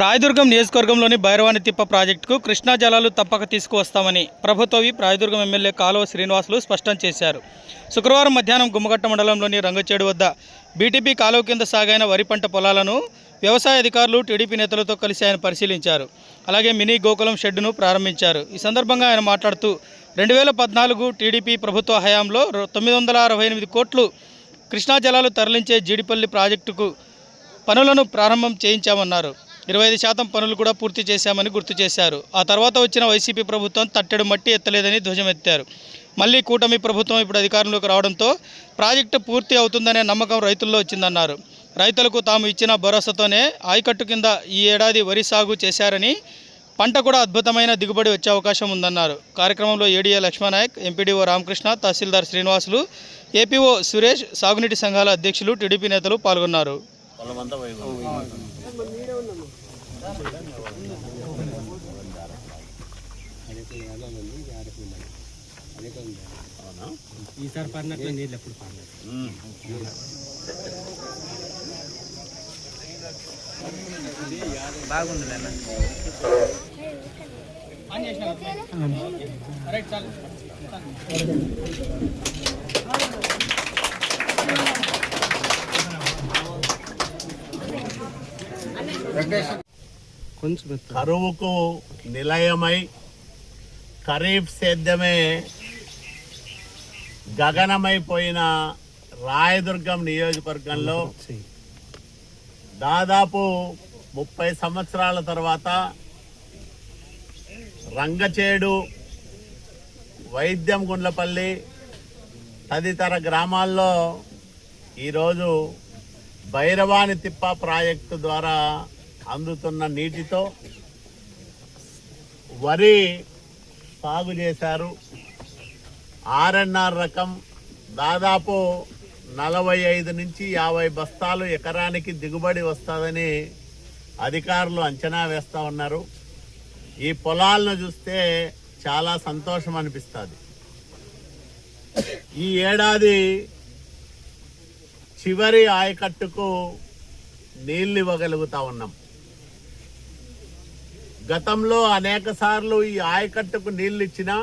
రాయదుర్గం నియోజకవర్గంలోని భైరవాణి తిప్ప ప్రాజెక్టుకు కృష్ణా జలాలు తప్పక తీసుకువస్తామని ప్రభుత్వవి రాయదుర్గం ఎమ్మెల్యే కాలువ శ్రీనివాసులు స్పష్టం చేశారు. శుక్రవారం మధ్యాహ్నం గుమ్మగట్ట మండలంలోని రంగచేడు వద్ద బీటీపీ కాలువ కింద సాగైన వరి పంట పొలాలను వ్యవసాయ అధికారులు టీడీపీ నేతలతో కలిసి ఆయన పరిశీలించారు. అలాగే మినీ గోకులం షెడ్డును ప్రారంభించారు. ఈ సందర్భంగా ఆయన మాట్లాడుతూ రెండు వేల పద్నాలుగు టీడీపీ ప్రభుత్వ హయాంలో తొమ్మిది వందల అరవై ఎనిమిది కోట్లు కృష్ణా జలాలు తరలించే జీడిపల్లి ప్రాజెక్టుకు పనులను ప్రారంభం చేయించామన్నారు. ఇరవై ఐదు శాతం పనులు కూడా పూర్తి చేశామని గుర్తు చేశారు. ఆ తర్వాత వచ్చిన వైసీపీ ప్రభుత్వం తట్టెడు మట్టి ఎత్తలేదని ధ్వజమెత్తారు. మళ్ళీ కూటమి ప్రభుత్వం ఇప్పుడు అధికారంలోకి రావడంతో ప్రాజెక్టు పూర్తి అవుతుందనే నమ్మకం రైతుల్లో వచ్చిందన్నారు. రైతులకు తాము ఇచ్చిన భరోసాతోనే ఆయకట్టు కింద ఈ ఏడాది వరి సాగు చేశారని పంట కూడా అద్భుతమైన దిగుబడి వచ్చే అవకాశం ఉందన్నారు. కార్యక్రమంలో ADA Lakshmannayak MPDO Ramakrishna tahsildar Srinivasulu APO Suresh సాగునీటి సంఘాల అధ్యక్షులు టీడీపీ నేతలు పాల్గొన్నారు. ఈసారి పడినట్లు నీళ్ళు ఎప్పుడు పడలేదు ఉమ్. కొంచెం. కరువుకు నిలయమై ఖరీఫ్ సేద్యమే గగనమైపోయిన రాయదుర్గం నియోజకవర్గంలో. దాదాపు ముప్పై సంవత్సరాల తర్వాత రంగచేడు వైద్యం గుండ్లపల్లి తదితర గ్రామాల్లో ఈరోజు భైరవాణి తిప్ప ప్రాజెక్టు ద్వారా అందుతున్న నీటితో వరి సాగు చేశారు. ఆర్ఎన్ఆర్ రకం దాదాపు నలభై ఐదు నుంచి యాభై బస్తాలు ఎకరానికి దిగుబడి వస్తుందని అధికారులు అంచనా వేస్తూ ఉన్నారు. ఈ పొలాలను చూస్తే చాలా సంతోషం అనిపిస్తుంది. ఈ ఏడాది చివరి ఆయకట్టుకు నీళ్ళు ఇవ్వగలుగుతా ఉన్నాం. గతంలో అనేక సార్లు ఈ ఆయకట్టుకు నీళ్ళు ఇచ్చినా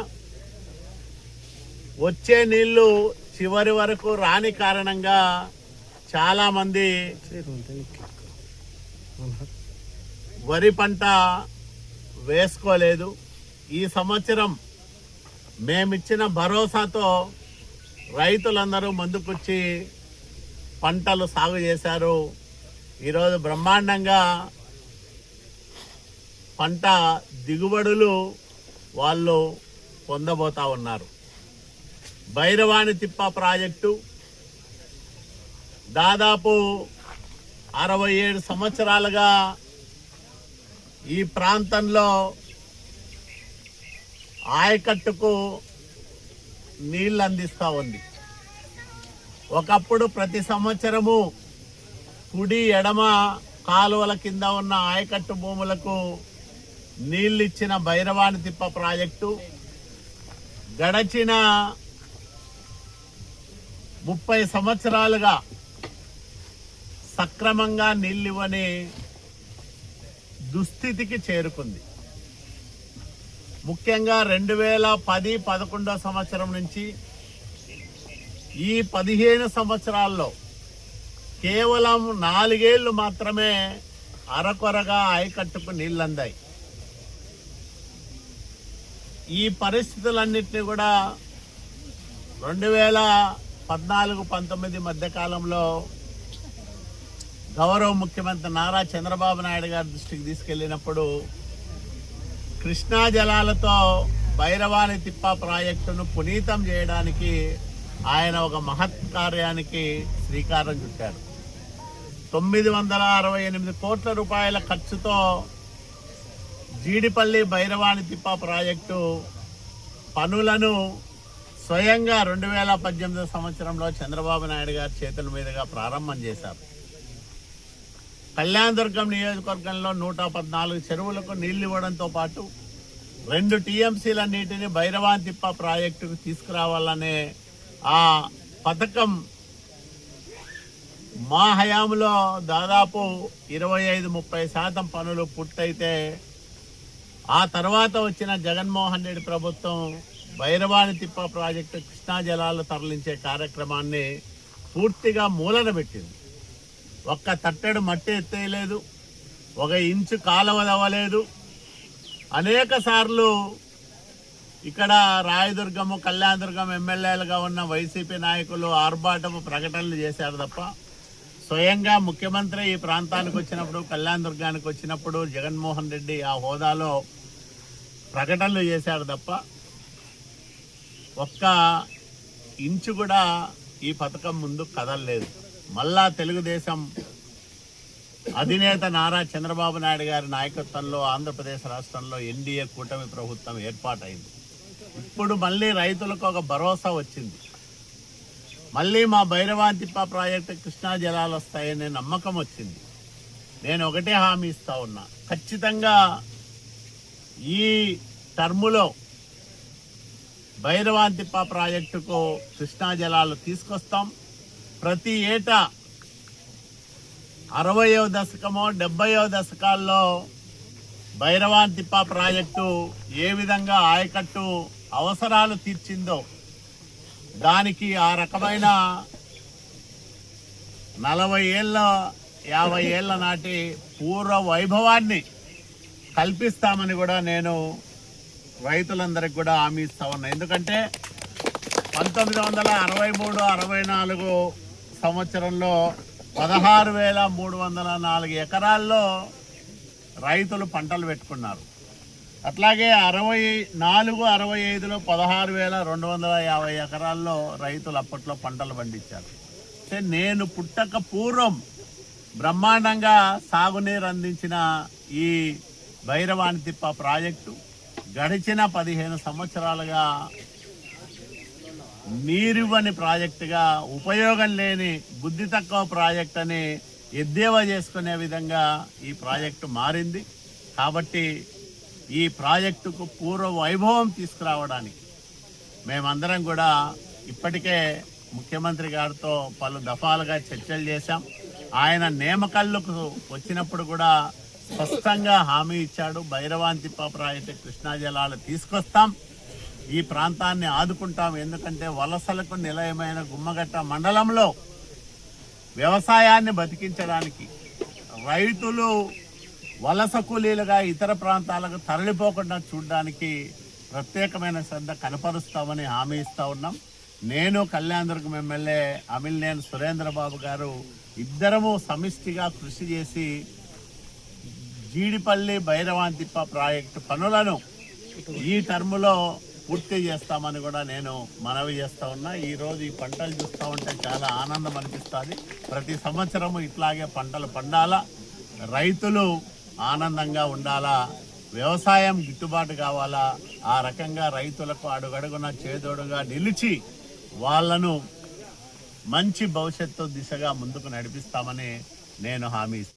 వచ్చే నీళ్ళు చివరి వరకు రాని కారణంగా చాలామంది వరి పంట వేసుకోలేదు. ఈ సంవత్సరం మేమిచ్చిన భరోసాతో రైతులందరూ ముందుకొచ్చి పంటలు సాగు చేశారు. ఈరోజు బ్రహ్మాండంగా పంట దిగుబడులు వాళ్ళు పొందబోతా ఉన్నారు. భైరవాణి తిప్ప ప్రాజెక్టు దాదాపు అరవై ఏడు సంవత్సరాలుగా ఈ ప్రాంతంలో ఆయకట్టుకు నీళ్ళు అందిస్తూ ఉంది. ఒకప్పుడు ప్రతి సంవత్సరము కుడి ఎడమ కాలువల కింద ఉన్న ఆయకట్టు భూములకు నీళ్ళు ఇచ్చిన భైరవాణి తిప్ప ప్రాజెక్టు గడచిన ముప్పై సంవత్సరాలుగా సక్రమంగా నీళ్ళివ్వని దుస్థితికి చేరుకుంది. ముఖ్యంగా రెండు వేల పది పదకొండో సంవత్సరం నుంచి ఈ పదిహేను సంవత్సరాల్లో కేవలం నాలుగేళ్ళు మాత్రమే అరకొరగా ఆయకట్టుకు నీళ్ళందాయి. ఈ పరిస్థితులన్నింటినీ కూడా రెండు వేల పద్నాలుగు పంతొమ్మిది మధ్యకాలంలో గౌరవ ముఖ్యమంత్రి నారా చంద్రబాబు నాయుడు గారి దృష్టికి తీసుకెళ్ళినప్పుడు కృష్ణా జలాలతో భైరవాణి తిప్ప ప్రాజెక్టును పునీతం చేయడానికి ఆయన ఒక మహత్ కార్యానికి శ్రీకారం చుట్టారు. తొమ్మిది వందల అరవై ఎనిమిది కోట్ల రూపాయల ఖర్చుతో జీడిపల్లి భైరవాణి తిప్ప ప్రాజెక్టు పనులను స్వయంగా రెండు వేల పద్దెనిమిదో సంవత్సరంలో చంద్రబాబు నాయుడు గారి చేతుల మీదుగా ప్రారంభం చేశారు. కళ్యాణదుర్గం నియోజకవర్గంలో నూట పద్నాలుగు చెరువులకు నీళ్ళు ఇవ్వడంతో పాటు రెండు టీఎంసీల నీటిని భైరవాన్ తిప్ప ప్రాజెక్టుకు తీసుకురావాలనే ఆ పథకం మా హయాంలో దాదాపు ఇరవై ఐదు ముప్పై శాతం పనులు పూర్తయితే ఆ తర్వాత వచ్చిన జగన్మోహన్ రెడ్డి ప్రభుత్వం భైరవాణి తిప్ప ప్రాజెక్టు కృష్ణా జలాలు తరలించే కార్యక్రమాన్ని పూర్తిగా మూలన పెట్టింది. ఒక్క తట్టెడు మట్టి ఎత్తేయలేదు ఒక ఇంచు కాలవదవ్వలేదు అనేక సార్లు ఇక్కడ రాయదుర్గము కళ్యాణదుర్గం ఎమ్మెల్యేలుగా ఉన్న వైసీపీ నాయకులు ఆర్భాటము ప్రకటనలు చేశారు తప్ప స్వయంగా ముఖ్యమంత్రి ఈ ప్రాంతానికి వచ్చినప్పుడు కళ్యాణదుర్గానికి వచ్చినప్పుడు జగన్మోహన్ రెడ్డి ఆ హోదాలో ప్రకటనలు చేశారు తప్ప ఒక్క ఇంచు కూడా ఈ పథకం ముందు కదలలేదు. మళ్ళా తెలుగుదేశం అధినేత నారా చంద్రబాబు నాయుడు గారి నాయకత్వంలో ఆంధ్రప్రదేశ్ రాష్ట్రంలో ఎన్డీఏ కూటమి ప్రభుత్వం ఏర్పాటైంది. ఇప్పుడు మళ్ళీ రైతులకు ఒక భరోసా వచ్చింది. మళ్ళీ మా భైరవాంతిప్ప ప్రాజెక్టు కృష్ణా జలాలు వస్తాయనే నమ్మకం వచ్చింది. నేను ఒకటే హామీ ఇస్తా ఉన్నా. ఖచ్చితంగా ఈ టర్ములో భైరవాంతిప్ప ప్రాజెక్టుకు కృష్ణా జలాలు తీసుకొస్తాం. ప్రతి ఏటా అరవయో దశకమో డెబ్బయో దశకాల్లో భైరవాంతిప్ప ప్రాజెక్టు ఏ విధంగా ఆయకట్టు అవసరాలు తీర్చిందో దానికి ఆ రకమైన నలభై ఏళ్ళ యాభై ఏళ్ళ నాటి పూర్వ వైభవాన్ని కల్పిస్తామని కూడా నేను రైతులందరికి కూడా హామీ ఇస్తా ఉన్నా. ఎందుకంటే పంతొమ్మిది వందల అరవై మూడు అరవై నాలుగు సంవత్సరంలో పదహారు వేల మూడు వందల నాలుగు ఎకరాల్లో రైతులు పంటలు పెట్టుకున్నారు. అట్లాగే అరవై నాలుగు అరవై ఐదులో పదహారు వేల రెండు వందల యాభై ఎకరాల్లో రైతులు అప్పట్లో పంటలు పండించారు. అంటే నేను పుట్టక పూర్వం బ్రహ్మాండంగా సాగునీరు అందించిన ఈ భైరవాణి తిప్ప ప్రాజెక్టు గడిచిన పదిహేను సంవత్సరాలుగా నీరివ్వని ప్రాజెక్టుగా ఉపయోగం లేని బుద్ధి తక్కువ ప్రాజెక్ట్ అని ఎద్దేవా చేసుకునే విధంగా ఈ ప్రాజెక్టు మారింది. కాబట్టి ఈ ప్రాజెక్టుకు పూర్వ వైభవం తీసుకురావడానికి మేమందరం కూడా ఇప్పటికే ముఖ్యమంత్రి గారితో పలు దఫాలుగా చర్చలు చేశాం. ఆయన నేమకల్లుకు వచ్చినప్పుడు కూడా స్పష్టంగా హామీ ఇచ్చాడు. భైరవాంతిప్ప ప్రాజెక్టు కృష్ణా జలాలు తీసుకొస్తాం. ఈ ప్రాంతాన్ని ఆదుకుంటాం. ఎందుకంటే వలసలకు నిలయమైన గుమ్మగట్ట మండలంలో వ్యవసాయాన్ని బతికించడానికి రైతులు వలస కూలీలుగా ఇతర ప్రాంతాలకు తరలిపోకుండా చూడడానికి ప్రత్యేకమైన శ్రద్ధ కనపరుస్తామని హామీ ఇస్తూ ఉన్నాం. నేను కళ్యాణదుర్గం ఎమ్మెల్యే అమిల్నేని సురేంద్రబాబు గారు ఇద్దరము సమిష్టిగా కృషి చేసి జీడిపల్లి భైరవాంతిప్ప ప్రాజెక్టు పనులను ఈ టర్ములో పూర్తి చేస్తామని కూడా నేను మనవి చేస్తూ ఉన్నా. ఈరోజు ఈ పంటలు చూస్తూ ఉంటే చాలా ఆనందం అనిపిస్తుంది. ప్రతి సంవత్సరము ఇట్లాగే పంటలు పండాలా రైతులు ఆనందంగా ఉండాలా వ్యవసాయం గిట్టుబాటు కావాలా ఆ రకంగా రైతులకు అడుగడుగున చేదోడుగా నిలిచి వాళ్ళను మంచి భవిష్యత్తు దిశగా ముందుకు నడిపిస్తామని నేను హామీ ఇస్తాను